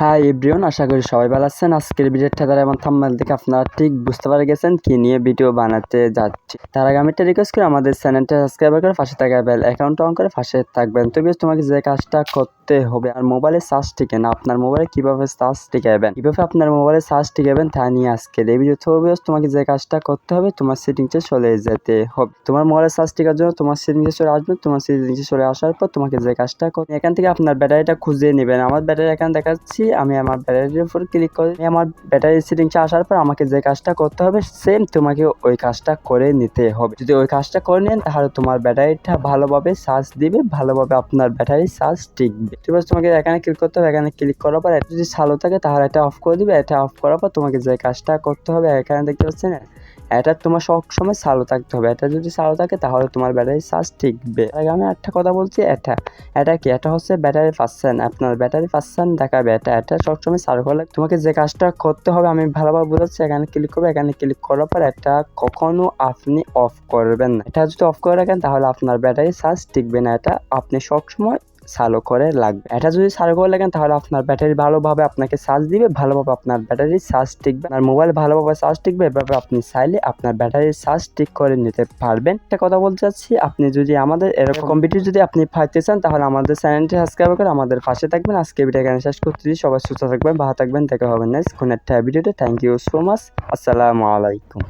High everyone আশা করি সবাই ভালো আছেন। আজকের ভিডিওটা দ্বারা এবং থাম্বনেল দেখে আপনারা ঠিক বুঝতে পারে গেছেন কি নিয়ে ভিডিও বানাতে যাচ্ছি। তার আগে আমি একটা রিকোয়েস্ট করি আমাদের চ্যানেলটা সাবস্ক্রাইব করে পাশে থাকা বেল অ্যাকাউন্ট অন করে পাশে থাকবেন। তো বেশ তোমাকে যে কাজটা করতে হবে। আর মোবাইলে চার্জ টিকে না আপনার মোবাইলে কীভাবে চার্জ টিকাবেন কীভাবে আপনার মোবাইলে চার্জ টিকাবেন তা নিয়ে আজকে এই ভিডিও তোমাকে যে কাজটা করতে হবে, তোমার সেটিংসে চলে যেতে হবে। তোমার মোবাইলে চার্জ টিকার জন্য তোমার সেটিংসে চলে আসবে তোমার সেটিংসে চলে আসার পর তোমাকে যে কাজটা করতে এখান থেকে আপনার ব্যাটারিটা খুঁজে নেবেন। আমার ব্যাটারি এখানে দেখাচ্ছি, আমি আমার ব্যাটারির উপর ক্লিক করে আমি আমার ব্যাটারি সেটিংসে আসার পর আমাকে যে কাজটা করতে হবে সেম তোমাকে ওই কাজটা করে নিতে হবে। যদি ওই কাজটা করে নেন, তাহলে তোমার ব্যাটারিটা ভালোভাবে চার্জ দিবে, ভালোভাবে আপনার ব্যাটারি চার্জ টিকবে ঠিক আছে তোমাকে এখানে ক্লিক করতে হবে, এখানে ক্লিক করার পর যদি সালো থাকে তাহলে এটা অফ করে দিবে, এটা অফ করার পর তোমাকে যে কাজটা করতে হবে, এখানে দেখতে পাচ্ছেন, এটা তোমার সব সময় চালু থাকতে হবে, এটা যদি সালো থাকে তাহলে তোমার ব্যাটারি চার্জ টিকবে আমি একটা কথা বলছি, এটা এটা কি? এটা হচ্ছে ব্যাটারি পার্সেন্ট আপনার ব্যাটারি পার্সেন্ট দেখাবে এটা এটা সবসময় সালো করলে তোমাকে যে কাজটা করতে হবে আমি ভালোভাবে বোঝাচ্ছি, এখানে ক্লিক করবে, এখানে ক্লিক করার পর এটা কখনো আপনি অফ করবেন না। এটা যদি অফ করে রাখেন তাহলে আপনার ব্যাটারি চার্জ টিকবে না, এটা আপনি সবসময় চালু করে লাগবে। এটা যদি চালু করে লাগেন তাহলে আপনার ব্যাটারি ভালোভাবে আপনাকে চার্জ দিবে ভালোভাবে আপনার ব্যাটারি চার্জ টিকবে। আর মোবাইল ভালোভাবে চার্জ টিকবে এভাবে আপনি চাইলে আপনার ব্যাটারি চার্জ ঠিক করে নিতে পারবেন। একটা কথা বলতে চাচ্ছি আপনি যদি আমাদের এরকম কম্পিউটার যদি আপনি পাইতে চান তাহলে আমাদের চ্যানেলটি সাবস্ক্রাইব করে আমাদের পাশে থাকবেন। আজকে ভিডিও এখানে শেষ করতে দিই সবাই সুস্থ থাকবেন ভালো থাকবেন। দেখা হবে নেক্সট কোন একটা ভিডিওতে থ্যাংক ইউ সো মাচ আসসালামু আলাইকুম।